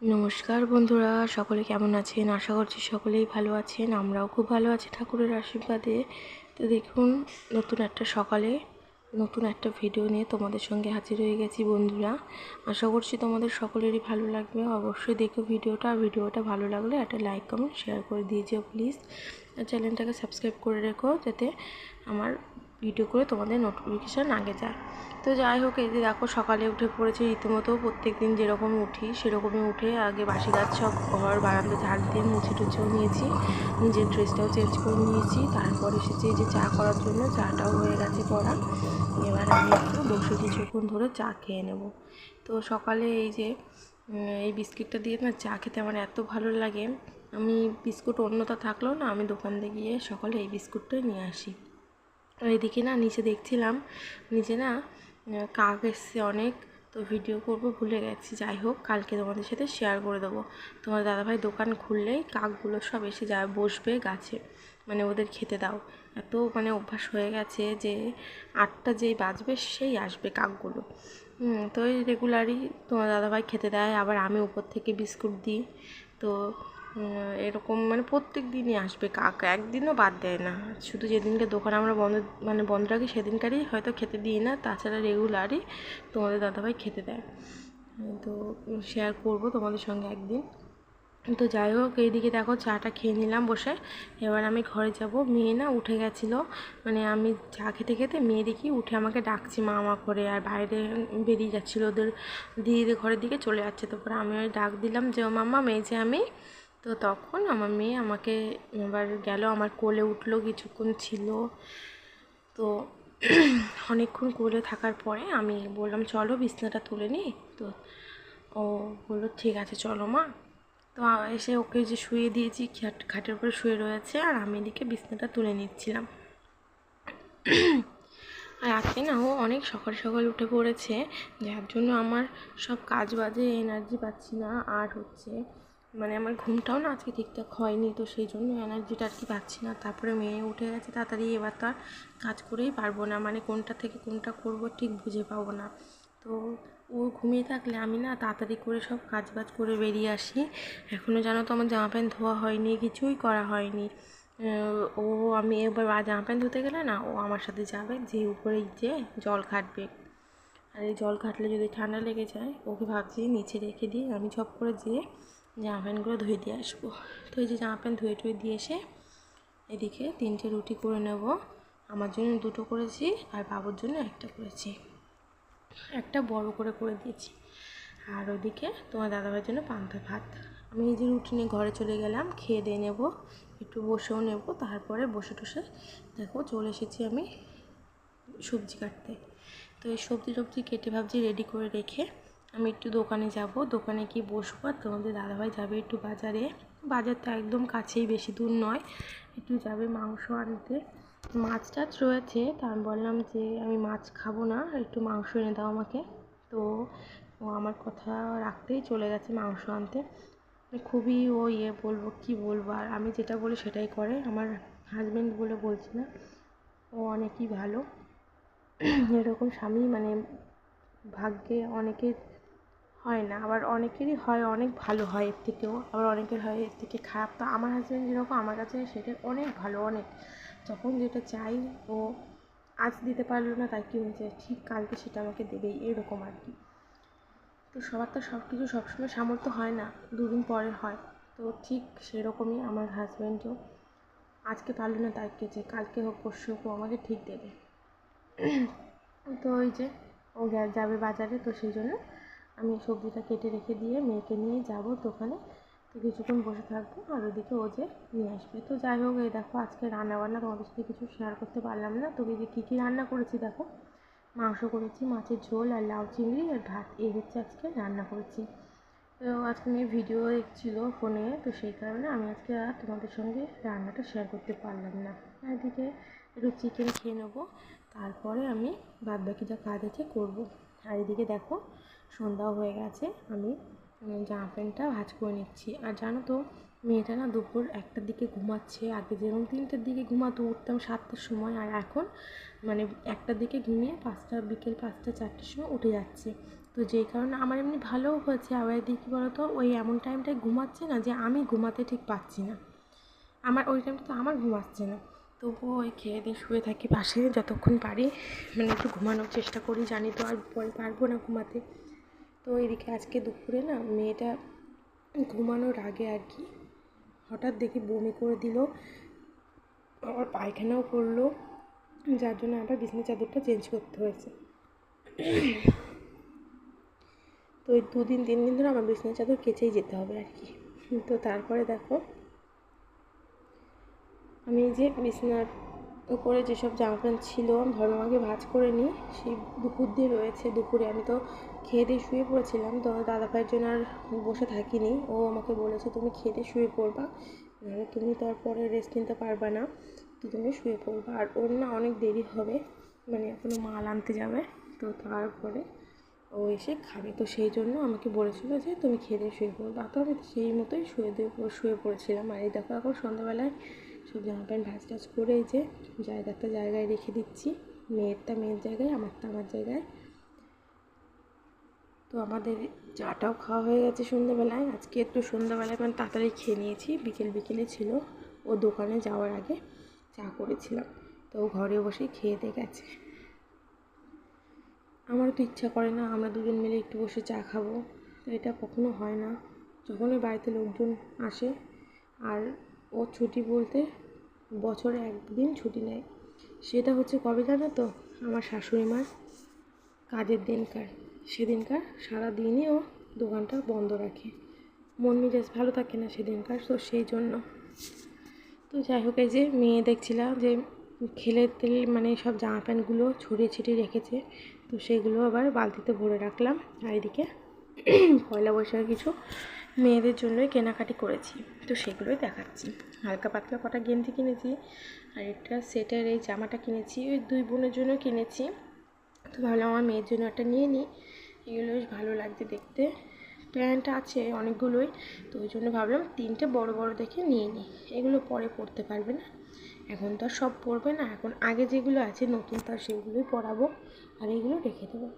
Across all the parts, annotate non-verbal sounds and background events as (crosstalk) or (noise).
নমস্কার বন্ধুরা, সকলে কেমন আছেন? আশা করছি সকলেই ভালো আছেন। আমরাও খুব ভালো আছি ঠাকুরের আশীর্বাদে। তো দেখুন, নতুন একটা সকালে নতুন একটা ভিডিও নিয়ে তোমাদের সঙ্গে হাজির হয়ে গেছি বন্ধুরা। আশা করছি তোমাদের সকলেরই ভালো লাগবে। অবশ্যই দেখো ভিডিওটা, আর ভিডিওটা ভালো লাগলে একটা লাইক কমেন্ট শেয়ার করে দিয়ে যেও প্লিজ আর চ্যানেলটাকে সাবস্ক্রাইব করে রেখো যাতে আমার ভিডিও করে তোমাদের নোটিফিকেশান আগে যায়। তো যাই হোক, এই যে দেখো সকালে উঠে পড়েছে, রীতিমতো প্রত্যেক দিন যেরকম উঠি সেরকমই উঠে আগে বাসি গাছ সব ঘর, বারান্দা, ঝাড় দিয়ে মুছে টুছেও নিয়েছি, নিজের ড্রেসটাও চেঞ্জ করে নিয়েছি, তারপর এসেছি যে চা করার জন্য, চাটাও হয়ে গেছে করা। এবার আমি একটু বসে কিছুক্ষণ ধরে চা খেয়ে নেব। তো সকালে এই যে এই বিস্কিটটা দিয়ে না চা খেতে আমার এত ভালো লাগে, আমি বিস্কুট অন্যতা থাকলেও না আমি দোকান গিয়ে সকালে এই বিস্কুটটাই নিয়ে আসি। এদিকে না নিচে দেখছিলাম, নিচে না কাক এসছে অনেক, তো ভিডিও করব, ভুলে গেছি। যাই হোক, কালকে তোমাদের সাথে শেয়ার করে দেবো। তোমার দাদাভাই দোকান খুললেই কাকগুলো সব এসে যায় বসবে গাছে মানে ওদের খেতে দাও। এত মানে অভ্যাস হয়ে গেছে যে আটটা যেই বাজবে সেই আসবে কাকগুলো। তো এই রেগুলারই তোমার দাদাভাই খেতে দেয়, আবার আমি উপর থেকে বিস্কুট দিই। তো এরকম মানে প্রত্যেক দিনই আসবে। কাক একদিনও বাদ দেয় না। শুধু যেদিনকে দোকান আমরা বন্ধ মানে বন্ধ রাখি সেদিনকারই হয়তো খেতে দিই না। তাছাড়া রেগুলারই তোমাদের দাদাভাই খেতে দেয়। তো শেয়ার করব তোমাদের সঙ্গে একদিন। তো যাই হোক, এইদিকে দেখো চাটা খেয়ে নিলাম বসে। এবার আমি ঘরে যাব। মেয়ে না উঠে গেছিল। মানে আমি চা খেতে খেতে মেয়ে দেখি উঠে আমাকে ডাকছে মা মা করে আর বাইরে বেরিয়ে যাচ্ছিল ওদের দিদিদের ঘরের দিকে চলে যাচ্ছে। তারপরে আমি ওই ডাক দিলাম যে, ও মাম্মা, মেয়ে যে আমি। তো তখন আমার মেয়ে আমাকে এবার গেল, আমার কোলে উঠল, কিছুক্ষণ ছিল। তো (clears throat) অনেকক্ষণ কোলে থাকার পরে আমি বললাম, চলো বিছনাটা তুলে নিই তো ও বলল, ঠিক আছে, চলো মা। তো এসে ওকে যে শুয়ে দিয়েছি, খাট, খাটের উপরে শুয়ে রয়েছে, আর আমি এদিকে বিছনাটা তুলে নিচ্ছিলাম। (clears throat) আর আজকে না ও অনেক সকাল সকাল উঠে পড়েছে, যার জন্য আমার সব কাজ বাজে এনার্জি পাচ্ছি না, আর হচ্ছে মানে আমার ঘুমটাও না আজকে ঠিকঠাক হয়নি, তো সেই জন্য এনার্জিটা আর কি পাচ্ছি না। তারপরে মেয়ে উঠে গেছে, তাড়াতাড়ি এবার তো আর কাজ করেই পারব না মানে কোনটা থেকে কোনটা করব ঠিক বুঝে পাবো না। তো ও ঘুমিয়ে থাকলে আমি না তাড়াতাড়ি করে সব কাজ বাজ করে বেরিয়ে আসি। এখনও জানো তো আমার জামা প্যান্ট ধোয়া হয়নি, কিছুই করা হয়নি। ও আমি এবার জামা প্যান্ট ধুতে গেলে না ও আমার সাথে যাবে, যে উপরে যে জল খাটবে। আর এই জল খাটলে যদি ঠান্ডা লেগে যায়, ওকে ভাবছি নিচে রেখে দিয়ে আমি ঝপ করে যেয়ে জামা প্যান্টগুলো ধুয়ে দিয়ে আসব। তো এই যে জামা প্যান্ট ধুয়ে টুয়ে দিয়ে এসে এদিকে তিনটে রুটি করে নেব। আমার জন্য দুটো করেছি আর বাবুর জন্য একটা করেছি। একটা বড় করে করে দিয়েছি। আর ওদিকে তোমার দাদাভাইয়ের জন্য পান্তা ভাত। আমি এই যে রুটি নিয়ে ঘরে চলে গেলাম, খেয়ে দিয়ে নেব, একটু বসেও নেব, তারপরে বসে টসে দেখো চলে এসেছি আমি সবজি কাটতে। তো এই সবজি টবজি কেটে ভাবছি রেডি করে রেখে আমি একটু দোকানে যাব, দোকানে গিয়ে বসবো আর তোমাদের দাদাভাই যাবে একটু বাজারে। বাজার তো একদম কাছেই, বেশি দূর নয়। একটু যাবে মাংস আনতে। মাছ টাছ রয়েছে, তা আমি বললাম যে আমি মাছ খাব না, একটু মাংস এনে দাও আমাকে। তো ও আমার কথা রাখতেই চলে গেছে মাংস আনতে। খুবই ও ইয়ে বলব, কি বলব? আর আমি যেটা বলি সেটাই করে। আমার হাজব্যান্ড বলে বলছি না, ও অনেকই ভালো। এরকম স্বামী মানে ভাগ্যে অনেকের হয় না। আবার অনেকেরই হয়, অনেক ভালো হয় এর থেকেও। আবার অনেকের হয় এর থেকে খারাপ। তো আমার হাজব্যান্ড যেরকম, আমার কাছে সেটা অনেক ভালো, অনেক। যখন যেটা চাই ও আজ দিতে পারল না, তাই কী হয়েছে ঠিক, কালকে সেটা আমাকে দেবেই এরকম আর কি। তো সবার তো সব কিছু সবসময় সামর্থ্য হয় না, দুদিন পরে হয়। তো ঠিক সেরকমই আমার হাজব্যান্ডও আজকে পারল না, তাই কেছে কালকে হোক, পরশু হোক আমাকে ঠিক দেবে। তো ওই যে ও যাবে বাজারে, তো সেই জন্য আমি সবজিটা কেটে রেখে দিয়ে মেয়েকে নিয়ে যাব দোকানে তো কিছুক্ষণ বসে থাকব আর ওদিকে ও যে নিয়ে আসবে। তো যাই হোক, এই দেখো আজকে রান্না বান্না তোমাদের সাথে কিছু শেয়ার করতে পারলাম না। তবে যে কী কী রান্না করেছি দেখো? মাংস করেছি, মাছের ঝোল আর লাউ চিংড়ি আর ভাত। এই হচ্ছে আজকে রান্না করেছি। তো আজকে মেয়ে ভিডিও দেখছিলো ফোনে তো সেই কারণে আমি আজকে আর তোমাদের সঙ্গে রান্নাটা শেয়ার করতে পারলাম না। এদিকে একটু চিকেন খেয়ে নেব। তারপরে আমি বাদ বাকি যা কাজ আছে করব। আর এদিকে দেখো সন্ধ্যাও হয়ে গেছে, আমি জামা প্যান্টটা ভাজ করে নিচ্ছি। আর জানো তো, মেয়েটা না দুপুর একটার দিকে ঘুমাচ্ছে, আগে যেরকম তিনটের দিকে ঘুমাতো, উঠতাম সাতটার সময়, আর এখন মানে একটার দিকে ঘুমিয়ে পাঁচটা, বিকেল পাঁচটা, চারটের সময় উঠে যাচ্ছে। তো যেই কারণে আমার এমনি ভালোও হয়েছে আবার কী বলতো, ওই এমন টাইমটায় ঘুমাচ্ছে না যে আমি ঘুমাতে ঠিক পাচ্ছি না। আমার ওই টাইমটা তো আমার ঘুমাচ্ছে না। তবুও ওই খেয়ে দিয়ে শুয়ে থাকি পাশে, যতক্ষণ পারি মানে একটু ঘুমানোর চেষ্টা করি, জানি তো আর পরে পারব না ঘুমাতে। তো এদিকে আজকে দুপুরে না মেয়েটা ঘুমানোর আগে আর কি হঠাৎ দেখি বমি করে দিল, আবার পায়খানাও করল, যার জন্য আবার বিছানা চাদরটা চেঞ্জ করতে হয়েছে। তো ওই দুদিন, তিন দিন ধরে আমার বিছানা চাদর কেচেই যেতে হবে আর কি। তো তারপরে দেখো, আমি যে বিছানার উপরে যেসব জামা প্যান্ট ছিল ভালোভাবে ভাঁজ করে নিই, সেই দুপুর দিয়ে রয়েছে, দুপুরে আমি তো খেয়ে শুয়ে পড়েছিলাম। তো দাদা ভাইয়ের জন্য আর বসে থাকিনি। ও আমাকে বলেছে, তুমি খেয়ে শুয়ে পড়বা। নাহলে তুমি তারপরে রেস্ট নিতে পারবা না। তো তুমি শুয়ে পড়বা। আর ওর না অনেক দেরি হবে। মানে এখনও মাল আনতে যাবে। তো তারপরে ও এসে খাবে। তো সেই জন্য আমাকে বলেছিল যে, তুমি খেয়ে শুয়ে পড়বা। তো আমি সেই মতোই শুয়ে দিয়ে শুয়ে পড়েছিলাম। আর এই দেখো, এখন সন্ধ্যাবেলায় সব জামা প্যান্ট ভাজ টাজ করে যে জায়গাটা জায়গায় রেখে দিচ্ছি। মেয়েরটা মেয়ের জায়গায়, আমারটা আমার জায়গায়। তো আমাদের চাটাও খাওয়া হয়ে গেছে সন্ধ্যাবেলায়। আজকে একটু সন্ধ্যাবেলায় মানে তাড়াতাড়ি খেয়ে নিয়েছি, বিকেল বিকেলে ছিল। ও দোকানে যাওয়ার আগে চা করেছিলাম। তো ঘরে বসেই খেয়ে দিয়ে গেছে। আমারও তো ইচ্ছা করে না, আমরা দুজন মিলে একটু বসে চা খাব। তো এটা কখনো হয় না। যখনই বাড়িতে লোকজন আসে, আর ও ছুটি বলতে বছরে একদিন ছুটি নেয়। সেটা হচ্ছে কবে জানো তো? আমার শাশুড়ি মার কাজের দিনকার। সেদিনকার সারা দিনই ও দোকানটা বন্ধ রাখে। মন মেজাজ ভালো থাকে না সেদিনকার, তো সেই জন্য। তো যাই হোক, এই যে মেয়ে দেখছিলাম যে খেলে তেল মানে সব জামা প্যান্টগুলো ছড়িয়ে ছিটিয়ে রেখেছে, তো সেগুলো আবার বালতিতে ভরে রাখলাম। আর এদিকে (clears throat) পয়লা বৈশাখে কিছু মেয়েদের জন্যই কেনাকাটি করেছি, তো সেগুলোই দেখাচ্ছি। হালকা পাতলা কটা গেঞ্জি কিনেছি, আর একটা সেটের এই জামাটা কিনেছি, ওই দুই বোনের জন্য কিনেছি। তো ভাবলাম আমার মেয়ের জন্য একটা নিয়ে নিই। এগুলো বেশ ভালো লাগছে দেখতে। প্যান্ট আছে অনেকগুলোই, তো ওই জন্য ভাবলাম তিনটে বড় বড় দেখে নিয়ে নিই। এগুলো পরে পড়তে পারবে না। এখন তো সব পরবে না। এখন আগে যেগুলো আছে নতুন, তার সেগুলোই পরাবো আর এগুলো রেখে দেবো।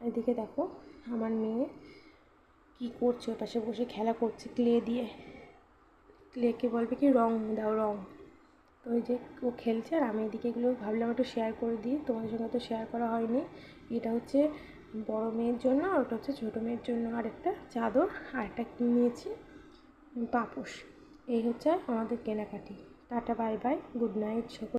এদিকে দেখো আমার মেয়ে কী করছে ওর পাশে বসে খেলা করছে ক্লে দিয়ে। ক্লেকে বলবে কি? রং, দাও রং। তো ওই যে ও খেলছে আর আমি এদিকে এগুলো ভাবলাম একটু শেয়ার করে দিই। তোমাদের সঙ্গে তো শেয়ার করা হয়নি। এটা হচ্ছে বড় মেয়ের জন্য আর ওটা হচ্ছে ছোটো মেয়ের জন্য আর একটা চাদর আর একটা কিনেছি পাপোশ। এই হচ্ছে আমাদের কেনাকাটি। Tata, bye bye. Good night, সকল